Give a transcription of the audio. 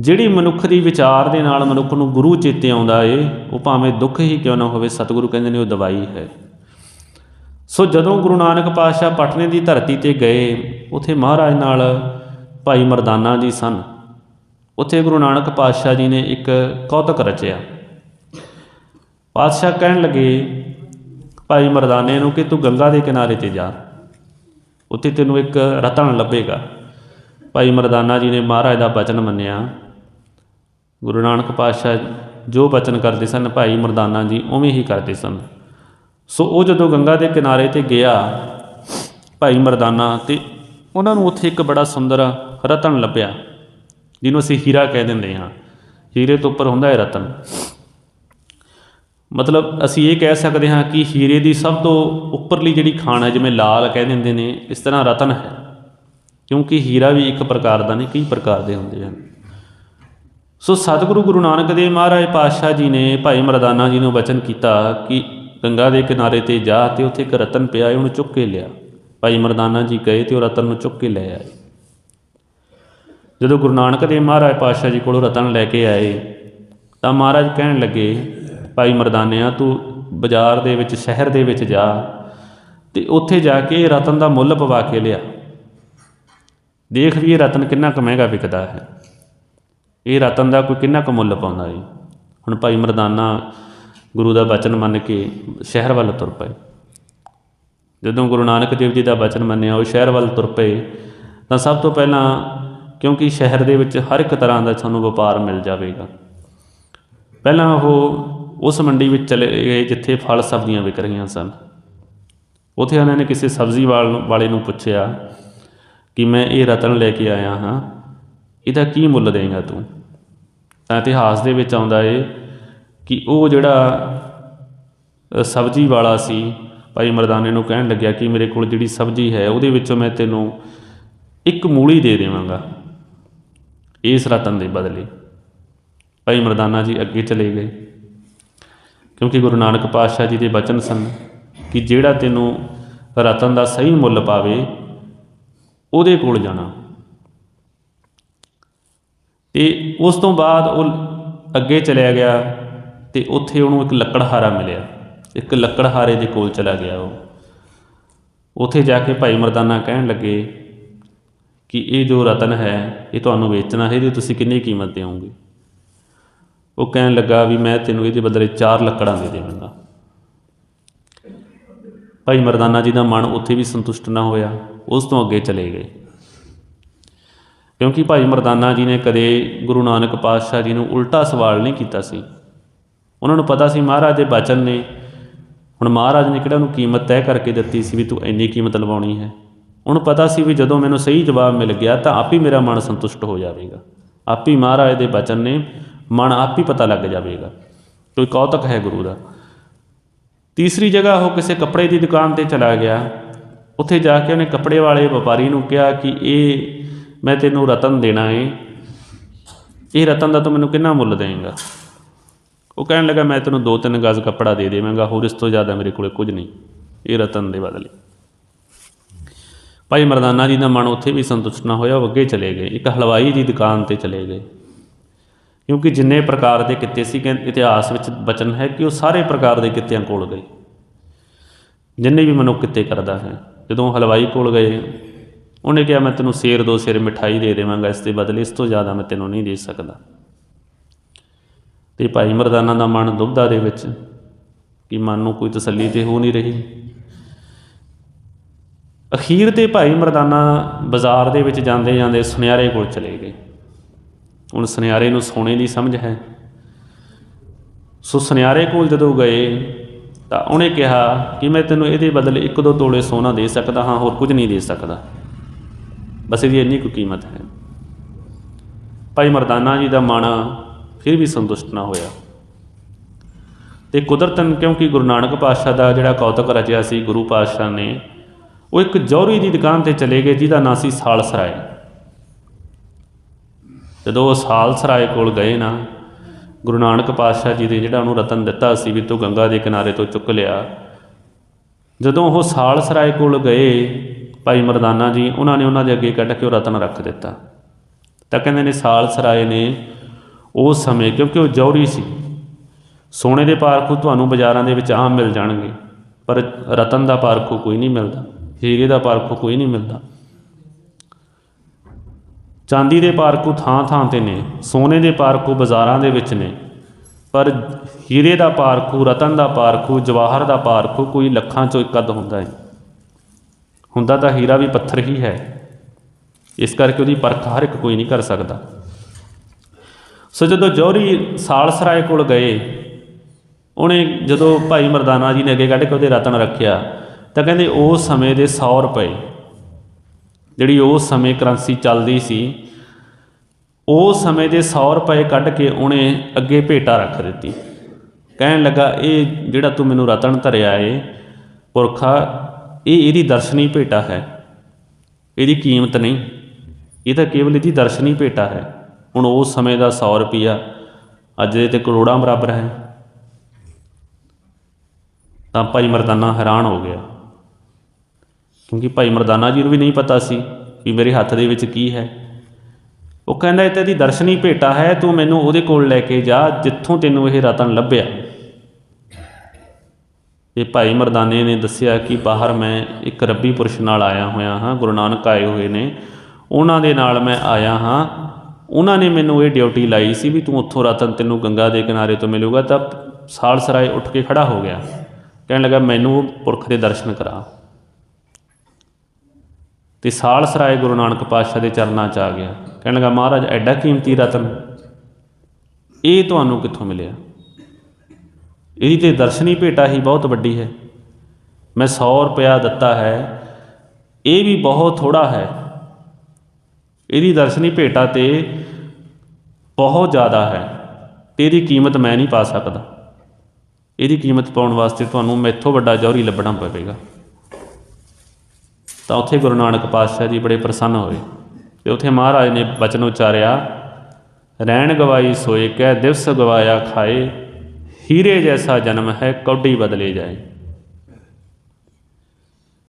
ਜਿਹੜੀ ਮਨੁੱਖ ਦੀ ਵਿਚਾਰ ਦੇ ਨਾਲ ਮਨੁੱਖ ਨੂੰ ਗੁਰੂ ਚੇਤੇ ਆਉਂਦਾ ਏ, ਉਹ ਭਾਵੇਂ ਦੁੱਖ ਹੀ ਕਿਉਂ ਨਾ ਹੋਵੇ, ਸਤਿਗੁਰੂ ਕਹਿੰਦੇ ਨੇ ਉਹ ਦਵਾਈ ਹੈ। ਸੋ ਜਦੋਂ ਗੁਰੂ ਨਾਨਕ ਪਾਤਸ਼ਾਹ ਪਟਨੇ ਦੀ ਧਰਤੀ ਤੇ ਗਏ, ਉਥੇ ਮਹਾਰਾਜ ਨਾਲ ਭਾਈ ਮਰਦਾਨਾ ਜੀ ਸਨ। ਉਥੇ ਗੁਰੂ ਨਾਨਕ ਪਾਤਸ਼ਾਹ ਜੀ ਨੇ ਇੱਕ ਕੌਤਕ ਰਚਿਆ। ਪਾਤਸ਼ਾਹ ਕਹਿਣ ਲੱਗੇ, ਭਾਈ ਮਰਦਾਨੇ ਨੂੰ ਕਿ ਤੂੰ ਗੰਗਾ ਦੇ ਕਿਨਾਰੇ ਤੇ ਜਾ। ਉੱਥੇ ਤੈਨੂੰ ਇੱਕ ਰਤਨ ਲੱਭੇਗਾ। ਭਾਈ ਮਰਦਾਨਾ ਜੀ ਨੇ ਮਹਾਰਾਜ ਦਾ ਬਚਨ ਮੰਨਿਆ। ਗੁਰੂ ਨਾਨਕ ਪਾਤਸ਼ਾਹ ਜੋ ਬਚਨ ਕਰਦੇ ਸਨ, ਭਾਈ ਮਰਦਾਨਾ ਜੀ ਉਵੇਂ ਹੀ ਕਰਦੇ ਸਨ। ਸੋ ਉਹ ਜਦੋਂ ਗੰਗਾ ਦੇ ਕਿਨਾਰੇ ਤੇ ਗਿਆ, ਭਾਈ ਮਰਦਾਨਾ, ਤੇ ਉਹਨਾਂ ਨੂੰ ਉੱਥੇ ਇੱਕ ਬੜਾ ਸੁੰਦਰ ਰਤਨ ਲੱਭਿਆ, ਜਿਹਨੂੰ ਅਸੀਂ ਹੀਰਾ ਕਹਿ ਦਿੰਦੇ ਹਾਂ। ਹੀਰੇ ਤੋਂ ਉੱਪਰ ਹੁੰਦਾ ਹੈ ਰਤਨ। ਮਤਲਬ ਅਸੀਂ ਇਹ ਕਹਿ ਸਕਦੇ ਹਾਂ ਕਿ ਹੀਰੇ ਦੀ ਸਭ ਤੋਂ ਉੱਪਰਲੀ ਜਿਹੜੀ ਖਾਣ ਹੈ, ਜਿਵੇਂ ਲਾਲ ਕਹਿ ਦਿੰਦੇ ਨੇ, ਇਸ ਤਰ੍ਹਾਂ ਰਤਨ ਹੈ। ਕਿਉਂਕਿ ਹੀਰਾ ਵੀ ਇੱਕ ਪ੍ਰਕਾਰ ਦਾ ਨਹੀਂ, ਕਈ ਪ੍ਰਕਾਰ ਦੇ ਹੁੰਦੇ ਹਨ। ਸੋ ਸਤਿਗੁਰੂ ਗੁਰੂ ਨਾਨਕ ਦੇਵ ਮਹਾਰਾਜ ਪਾਤਸ਼ਾਹ ਜੀ ਨੇ ਭਾਈ ਮਰਦਾਨਾ ਜੀ ਨੂੰ ਬਚਨ ਕੀਤਾ ਕਿ ਗੰਗਾ ਦੇ ਕਿਨਾਰੇ ਤੇ ਜਾ ਤੇ ਉੱਥੇ ਇੱਕ ਰਤਨ ਪਿਆ ਉਹਨੂੰ ਚੁੱਕ ਕੇ ਲਿਆ। ਭਾਈ ਮਰਦਾਨਾ ਜੀ ਗਏ ਤੇ ਉਹ ਰਤਨ ਨੂੰ ਚੁੱਕ ਕੇ ਲੈ ਆਏ। ਜਦੋਂ ਗੁਰੂ ਨਾਨਕ ਦੇਵ ਮਹਾਰਾਜ ਪਾਤਸ਼ਾਹ ਜੀ ਕੋਲੋਂ ਰਤਨ ਲੈ ਕੇ ਆਏ, ਤਾਂ ਮਹਾਰਾਜ ਕਹਿਣ ਲੱਗੇ, ਭਾਈ ਮਰਦਾਨਿਆ, ਤੂੰ ਬਾਜ਼ਾਰ ਦੇ ਵਿੱਚ, ਸ਼ਹਿਰ ਦੇ ਵਿੱਚ ਜਾ ਤੇ ਉੱਥੇ ਜਾ ਕੇ ਰਤਨ ਦਾ ਮੁੱਲ ਪਵਾ ਕੇ ਲਿਆ। ਦੇਖ ਵੀ ਇਹ ਰਤਨ ਕਿੰਨਾ ਕੁ ਮਹਿੰਗਾ ਵਿਕਦਾ ਹੈ। ਇਹ ਰਤਨ ਦਾ ਕੋਈ ਕਿੰਨਾ ਕੁ ਮੁੱਲ ਪਾਉਂਦਾ ਹੈ ਹੁਣ ਭਾਈ ਮਰਦਾਨਾ ਗੁਰੂ ਦਾ ਬਚਨ ਮੰਨ ਕੇ ਸ਼ਹਿਰ ਵੱਲ ਤੁਰ ਪਏ। ਜਦੋਂ ਗੁਰੂ ਨਾਨਕ ਦੇਵ ਜੀ ਦਾ ਬਚਨ ਮੰਨਿਆ, ਉਹ ਸ਼ਹਿਰ ਵੱਲ ਤੁਰ ਪਏ, ਤਾਂ ਸਭ ਤੋਂ ਪਹਿਲਾਂ ਕਿਉਂਕਿ ਸ਼ਹਿਰ ਦੇ ਵਿੱਚ ਹਰ ਇੱਕ ਤਰ੍ਹਾਂ ਦਾ ਤੁਹਾਨੂੰ ਵਪਾਰ ਮਿਲ ਜਾਵੇਗਾ। ਪਹਿਲਾਂ ਉਹ ਉਸ ਮੰਡੀ ਵਿੱਚ ਚਲੇ ਗਏ ਜਿੱਥੇ ਫਲ ਸਬਜ਼ੀਆਂ ਵਿਕ ਰਹੀਆਂ ਸਨ। ਉੱਥੇ ਉਹਨਾਂ ਨੇ ਕਿਸੇ ਸਬਜ਼ੀ ਵਾਲੇ ਨੂੰ ਪੁੱਛਿਆ ਕਿ ਮੈਂ ਇਹ ਰਤਨ ਲੈ ਕੇ ਆਇਆ ਹਾਂ। ਇਹਦਾ ਕੀ ਮੁੱਲ ਦੇਂਗਾ ਤੂੰ? ਤਾਂ ਇਤਿਹਾਸ ਦੇ ਵਿੱਚ ਆਉਂਦਾ ਏ ਕਿ ਉਹ ਜਿਹੜਾ ਸਬਜ਼ੀ ਵਾਲਾ ਸੀ, ਭਾਈ ਮਰਦਾਨੇ ਨੂੰ ਕਹਿਣ ਲੱਗਿਆ ਕਿ ਮੇਰੇ ਕੋਲ ਜਿਹੜੀ ਸਬਜ਼ੀ ਹੈ, ਉਹਦੇ ਵਿੱਚੋਂ ਮੈਂ ਤੈਨੂੰ ਇੱਕ ਮੂਲੀ ਦੇ ਦੇਵਾਂਗਾ। ਇਸ ਰਤਨ ਦੇ ਬਦਲੇ। ਭਾਈ ਮਰਦਾਨਾ ਜੀ ਅੱਗੇ ਚਲੇ ਗਏ। ਕਿਉਂਕਿ ਗੁਰੂ ਨਾਨਕ ਪਾਤਸ਼ਾਹ ਜੀ ਦੇ ਬਚਨ ਸਨ ਕਿ ਜਿਹੜਾ ਤੈਨੂੰ ਰਤਨ ਦਾ ਸਹੀ ਮੁੱਲ ਪਾਵੇ, ਉਹਦੇ ਕੋਲ ਜਾਣਾ। ਤੇ ਉਸ ਤੋਂ ਬਾਅਦ ਉਹ ਅੱਗੇ ਚਲਿਆ ਗਿਆ ਤੇ ਉੱਥੇ ਉਹਨੂੰ ਇੱਕ ਲੱਕੜਹਾਰਾ ਮਿਲਿਆ। ਇੱਕ ਲੱਕੜਹਾਰੇ ਦੇ ਕੋਲ ਚਲਾ ਗਿਆ ਉਹ। ਉੱਥੇ ਜਾ ਕੇ ਭਾਈ ਮਰਦਾਨਾ ਕਹਿਣ ਲੱਗੇ ਕਿ ਇਹ ਜੋ ਰਤਨ ਹੈ, ਇਹ ਤੁਹਾਨੂੰ ਵੇਚਣਾ ਹੈ, ਇਹਦੀ ਤੁਸੀਂ ਕਿੰਨੀ ਕੀਮਤ ਦੇਵੋਗੇ ਉਹ ਕਹਿਣ ਲੱਗਾ ਵੀ ਮੈਂ ਤੈਨੂੰ ਇਹਦੇ ਬਦਲੇ ਚਾਰ ਲੱਕੜਾਂ ਦੇ ਦੇਵਾਂਗਾ। ਭਾਈ ਮਰਦਾਨਾ ਜੀ ਦਾ ਮਨ ਉੱਥੇ ਵੀ ਸੰਤੁਸ਼ਟ ਨਾ ਹੋਇਆ, ਉਸ ਤੋਂ ਅੱਗੇ ਚਲੇ ਗਏ। ਕਿਉਂਕਿ ਭਾਈ ਮਰਦਾਨਾ ਜੀ ਨੇ ਕਦੇ ਗੁਰੂ ਨਾਨਕ ਪਾਤਸ਼ਾਹ ਜੀ ਨੂੰ ਉਲਟਾ ਸਵਾਲ ਨਹੀਂ ਕੀਤਾ ਸੀ। ਉਹਨਾਂ ਨੂੰ ਪਤਾ ਸੀ ਮਹਾਰਾਜ ਦੇ ਬਚਨ ਨੇ, ਹੁਣ ਮਹਾਰਾਜ ਨੇ ਕਿਹੜਾ ਉਹਨੂੰ ਕੀਮਤ ਤੈਅ ਕਰਕੇ ਦਿੱਤੀ ਸੀ ਵੀ ਤੂੰ ਇੰਨੀ ਕੀਮਤ ਲਵਾਉਣੀ ਹੈ? ਉਹਨੂੰ ਪਤਾ ਸੀ ਵੀ ਜਦੋਂ ਮੈਨੂੰ ਸਹੀ ਜਵਾਬ ਮਿਲ ਗਿਆ ਤਾਂ ਆਪ ਹੀ ਮੇਰਾ ਮਨ ਸੰਤੁਸ਼ਟ ਹੋ ਜਾਵੇਗਾ। ਆਪ ਹੀ ਮਹਾਰਾਜ ਦੇ ਬਚਨ ਨੇ ਮਨ ਆਪ ਹੀ ਪਤਾ ਲੱਗ ਜਾਵੇਗਾ। ਕੋਈ ਕੌਤਕ ਹੈ ਗੁਰੂ ਦਾ। ਤੀਸਰੀ ਜਗ੍ਹਾ ਉਹ ਕਿਸੇ ਕੱਪੜੇ ਦੀ ਦੁਕਾਨ ਤੇ ਚਲਾ ਗਿਆ। ਉੱਥੇ ਜਾ ਕੇ ਉਹਨੇ ਕੱਪੜੇ ਵਾਲੇ ਵਪਾਰੀ ਨੂੰ ਕਿਹਾ ਕਿ ਇਹ ਮੈਂ ਤੈਨੂੰ ਰਤਨ ਦੇਣਾ ਏ। ਇਹ ਰਤਨ ਦਾ ਤੂੰ ਮੈਨੂੰ ਕਿੰਨਾ ਮੁੱਲ ਦੇਵੇਂਗਾ? ਉਹ ਕਹਿਣ ਲੱਗਾ, ਮੈਂ ਤੈਨੂੰ ਦੋ ਤਿੰਨ ਗਜ਼ ਕੱਪੜਾ ਦੇ ਦੇਵਾਂਗਾ, ਹੋਰ ਇਸ ਤੋਂ ਜ਼ਿਆਦਾ ਮੇਰੇ ਕੋਲੇ ਕੁਝ ਨਹੀਂ। ਇਹ ਰਤਨ ਦੇ ਬਦਲੇ। ਭਾਈ ਮਰਦਾਨਾ ਜੀ ਦਾ ਮਨ ਉੱਥੇ ਵੀ ਸੰਤੁਸ਼ਟ ਨਾ ਹੋਇਆ, ਉਹ ਅੱਗੇ ਚਲੇ ਗਏ। ਇੱਕ ਹਲਵਾਈ ਦੀ ਦੁਕਾਨ ਤੇ ਚਲੇ ਗਏ। ਕਿਉਂਕਿ ਜਿੰਨੇ ਪ੍ਰਕਾਰ ਦੇ ਕਿੱਤੇ ਸੀ ਕਹਿੰ- ਇਤਿਹਾਸ ਵਿੱਚ ਬਚਨ ਹੈ ਕਿ ਉਹ ਸਾਰੇ ਪ੍ਰਕਾਰ ਦੇ ਕਿੱਤਿਆਂ ਕੋਲ ਗਏ। ਜਿੰਨੇ ਵੀ ਮਨੁੱਖ ਕਿੱਤੇ ਕਰਦਾ ਹੈ, ਜਦੋਂ ਹਲਵਾਈ ਕੋਲ ਗਏ ਉਹਨੇ ਕਿਹਾ, ਮੈਂ ਤੈਨੂੰ ਸੇਰ ਦੋ ਸਿਰ ਮਿਠਾਈ ਦੇ ਦੇਵਾਂਗਾ, ਇਸ ਦੇ ਬਦਲੇ ਇਸ ਤੋਂ ਜ਼ਿਆਦਾ ਮੈਂ ਤੈਨੂੰ ਨਹੀਂ ਦੇ ਸਕਦਾ। ਤੇ ਭਾਈ ਮਰਦਾਨਾ ਦਾ ਮਨ ਦੁਬਦਾ ਦੇ ਵਿੱਚ ਕਿ ਮਨ ਨੂੰ ਕੋਈ ਤਸੱਲੀ ਤੇ ਹੋ ਨਹੀਂ ਰਹੀ। ਅਖੀਰ ਤੇ ਭਾਈ ਮਰਦਾਨਾ ਬਾਜ਼ਾਰ ਦੇ ਵਿੱਚ ਜਾਂਦੇ ਜਾਂਦੇ ਸੁਨਿਆਰੇ ਕੋਲ ਚਲੇ ਗਏ। ਹੁਣ ਸੁਨਿਆਰੇ ਨੂੰ ਸੋਨੇ ਦੀ ਸਮਝ ਹੈ। ਸੋ ਸੁਨਿਆਰੇ ਕੋਲ ਜਦੋਂ ਗਏ, ਤਾਂ ਉਹਨੇ ਕਿਹਾ ਕਿ ਮੈਂ ਤੈਨੂੰ ਇਹਦੇ ਬਦਲੇ ਇੱਕ ਦੋ ਤੋਲੇ ਸੋਨਾ ਦੇ ਸਕਦਾ ਹਾਂ, ਹੋਰ ਕੁਝ ਨਹੀਂ ਦੇ ਸਕਦਾ। ਬਸ ਇਹਦੀ ਇੰਨੀ ਕੁ ਕੀਮਤ ਹੈ। ਭਾਈ ਮਰਦਾਨਾ ਜੀ ਦਾ ਮਨ ਫਿਰ ਵੀ ਸੰਤੁਸ਼ਟ ਨਾ ਹੋਇਆ। ਤੇ ਕੁਦਰਤਨ ਕਿਉਂਕਿ ਗੁਰੂ ਨਾਨਕ ਪਾਤਸ਼ਾਹ ਦਾ ਜਿਹੜਾ ਕੌਤਕ ਰਚਿਆ ਸੀ ਗੁਰੂ ਪਾਤਸ਼ਾਹ ਨੇ, ਉਹ ਇੱਕ ਜੌਹਰੀ ਦੀ ਦੁਕਾਨ ਤੇ ਚਲੇ ਗਏ ਜਿਹਦਾ ਨਾਂ ਸੀ ਸਾਲਸਰਾਏ। ਜਦੋਂ ਉਹ ਸਾਲਸਰਾਏ ਕੋਲ ਗਏ ਨਾ, ਗੁਰੂ ਨਾਨਕ ਪਾਤਸ਼ਾਹ ਜੀ ਦੇ ਜਿਹੜਾ ਉਹਨੂੰ ਰਤਨ ਦਿੱਤਾ ਸੀ ਵੀ ਤੂੰ ਗੰਗਾ ਦੇ ਕਿਨਾਰੇ ਤੋਂ ਚੁੱਕ ਲਿਆ। ਜਦੋਂ ਉਹ ਸਾਲਸਰਾਏ ਕੋਲ ਗਏ ਭਾਈ ਮਰਦਾਨਾ ਜੀ, ਉਹਨਾਂ ਨੇ ਉਹਨਾਂ ਦੇ ਅੱਗੇ ਕੱਢ ਕੇ ਉਹ ਰਤਨ ਰੱਖ ਦਿੱਤਾ। ਤਾਂ ਕਹਿੰਦੇ ਨੇ, ਸਾਲ ਸਰਾਏ ਨੇ ਉਸ ਸਮੇਂ, ਕਿਉਂਕਿ ਉਹ ਜੌਹਰੀ ਸੀ। ਸੋਨੇ ਦੇ ਪਾਰਖੂ ਤੁਹਾਨੂੰ ਬਾਜ਼ਾਰਾਂ ਦੇ ਵਿੱਚ ਆਮ ਮਿਲ ਜਾਣਗੇ, ਪਰ ਰਤਨ ਦਾ ਪਾਰਖੂ ਕੋਈ ਨਹੀਂ ਮਿਲਦਾ, ਹੀਰੇ ਦਾ ਪਾਰਖੂ ਕੋਈ ਨਹੀਂ ਮਿਲਦਾ। ਚਾਂਦੀ ਦੇ ਪਾਰਖੂ ਥਾਂ ਥਾਂ ਤੇ ਨੇ, ਸੋਨੇ ਦੇ ਪਾਰਖੂ ਬਾਜ਼ਾਰਾਂ ਦੇ ਵਿੱਚ ਨੇ, ਪਰ ਹੀਰੇ ਦਾ ਪਾਰਖੂ, ਰਤਨ ਦਾ ਪਾਰਖੂ, ਜਵਾਹਰ ਦਾ ਪਾਰਖੂ ਕੋਈ ਲੱਖਾਂ ਚੋਂ ਇੱਕ ਅੱਧ ਹੁੰਦਾ ਹੈ। ਹੁੰਦਾ ਤਾਂ ਹੀਰਾ ਵੀ ਪੱਥਰ ਹੀ ਹੈ। ਇਸ ਕਰਕੇ ਉਹਦੀ ਪਰਖ ਹਰ ਇੱਕ ਕੋਈ ਨਹੀਂ ਕਰ ਸਕਦਾ। ਸੋ ਜਦੋਂ ਜੌਹਰੀ ਸਾਲਸਰਾਏ ਕੋਲ ਗਏ, ਉਹਨੇ ਜਦੋਂ ਭਾਈ ਮਰਦਾਨਾ ਜੀ ਨੇ ਅੱਗੇ ਕੱਢ ਕੇ ਉਹਦੇ ਰਤਨ ਰੱਖਿਆ, ਤਾਂ ਕਹਿੰਦੇ ਉਸ ਸਮੇਂ ਦੇ 100 ਰੁਪਏ, ਜਿਹੜੀ ਉਸ ਸਮੇਂ ਕਰੰਸੀ ਚੱਲਦੀ ਸੀ ਉਸ ਸਮੇਂ ਦੇ 100 ਰੁਪਏ ਕੱਢ ਕੇ ਉਹਨੇ ਅੱਗੇ ਭੇਟਾ ਰੱਖ ਦਿੱਤੀ। ਕਹਿਣ ਲੱਗਾ, ਇਹ ਜਿਹੜਾ ਤੂੰ ਮੈਨੂੰ ਰਤਨ ਧਰਿਆ ਏ, ਪੁਰਖਾ ਇਹ ਇਹਦੀ ਦਰਸ਼ਨੀ ਭੇਟਾ ਹੈ। ਇਹਦੀ ਕੀਮਤ ਨਹੀਂ। ਇਹ ਤਾਂ ਕੇਵਲ ਇਹਦੀ ਦਰਸ਼ਨੀ ਭੇਟਾ ਹੈ। ਹੁਣ ਉਸ ਸਮੇਂ ਦਾ 100 ਰੁਪਿਆ ਅੱਜ ਦੇ ਤੇ ਕਰੋੜਾਂ ਬਰਾਬਰ ਹੈ। ਤਾਂ ਭਾਈ ਮਰਦਾਨਾ ਹੈਰਾਨ ਹੋ ਗਿਆ। ਕਿਉਂਕਿ ਭਾਈ ਮਰਦਾਨਾ ਜੀ ਨੂੰ ਵੀ ਨਹੀਂ ਪਤਾ ਸੀ ਵੀ ਮੇਰੇ ਹੱਥ ਦੇ ਵਿੱਚ ਕੀ ਹੈ। ਉਹ ਕਹਿੰਦਾ, ਇਹ ਤਾਂ ਇਹਦੀ ਦਰਸ਼ਨੀ ਭੇਟਾ ਹੈ। ਤੂੰ ਮੈਨੂੰ ਉਹਦੇ ਕੋਲ ਲੈ ਕੇ ਜਾ, ਜਿੱਥੋਂ ਤੈਨੂੰ ਇਹ ਰਤਨ ਲੱਭਿਆ। ਤੇ ਭਾਈ ਮਰਦਾਨੇ ਨੇ ਦੱਸਿਆ ਕਿ ਬਾਹਰ ਮੈਂ ਇੱਕ ਰੱਬੀ ਪੁਰਸ਼ ਨਾਲ ਆਇਆ ਹੋਇਆ ਹਾਂ, ਗੁਰੂ ਨਾਨਕ ਆਏ ਹੋਏ ਨੇ। ਉਹਨਾਂ ਦੇ ਨਾਲ ਮੈਂ ਆਇਆ ਹਾਂ। ਉਹਨਾਂ ਨੇ ਮੈਨੂੰ ਇਹ ਡਿਊਟੀ ਲਾਈ ਸੀ ਵੀ ਤੂੰ ਉੱਥੋਂ ਰਤਨ ਤੈਨੂੰ ਗੰਗਾ ਦੇ ਕਿਨਾਰੇ ਤੋਂ ਮਿਲੂਗਾ, ਤਾਂ ਸਾਲ ਸਰਾਏ ਉੱਠ ਕੇ ਖੜਾ ਹੋ ਗਿਆ। ਕਹਿਣ ਲੱਗਾ, ਮੈਨੂੰ ਪੁਰਖ ਦੇ ਦਰਸ਼ਨ ਕਰਾ। ਤੇ ਸਾਲਸਰਾਏ ਗੁਰੂ ਨਾਨਕ ਪਾਤਸ਼ਾਹ ਦੇ ਚਰਨਾਂ 'ਚ ਆ ਗਿਆ। ਕਹਿਣ ਲੱਗਾ, ਮਹਾਰਾਜ, ਐਡਾ ਕੀਮਤੀ ਰਤਨ, ਇਹ ਤੁਹਾਨੂੰ ਕਿੱਥੋਂ ਮਿਲਿਆ? ਇਹਦੀ ਤੇ ਦਰਸ਼ਨੀ ਭੇਟਾ ਹੀ ਬਹੁਤ ਵੱਡੀ ਹੈ। ਮੈਂ 100 ਰੁਪਇਆ ਦਿੱਤਾ ਹੈ। ਇਹ ਵੀ ਬਹੁਤ ਥੋੜਾ ਹੈ। ਇਹਦੀ ਦਰਸ਼ਨੀ ਭੇਟਾ ਤੇ ਬਹੁਤ ਜ਼ਿਆਦਾ ਹੈ। ਤੇ ਇਹਦੀ ਕੀਮਤ ਮੈਂ ਨਹੀਂ ਪਾ ਸਕਦਾ। ਇਹਦੀ ਕੀਮਤ ਪਾਉਣ ਵਾਸਤੇ ਤੁਹਾਨੂੰ ਮੈਥੋਂ ਵੱਡਾ ਜੌਹਰੀ ਲੱਭਣਾ ਪਵੇਗਾ। ਤਾਂ ਉੱਥੇ ਗੁਰੂ ਨਾਨਕ ਪਾਤਸ਼ਾਹ ਜੀ ਬੜੇ ਪ੍ਰਸੰਨ ਹੋਏ। ਤੇ ਉੱਥੇ ਮਹਾਰਾਜ ਨੇ ਬਚਨ ਉਚਾਰਿਆ, ਰਹਿਣ ਗਵਾਈ ਸੋਏ, ਕਹਿ ਦਿਵਸ ਗਵਾਇਆ ਖਾਏ ਹੀਰੇ ਜੈਸਾ ਜਨਮ ਹੈ ਕੌਡੀ ਬਦਲੇ ਜਾਏ।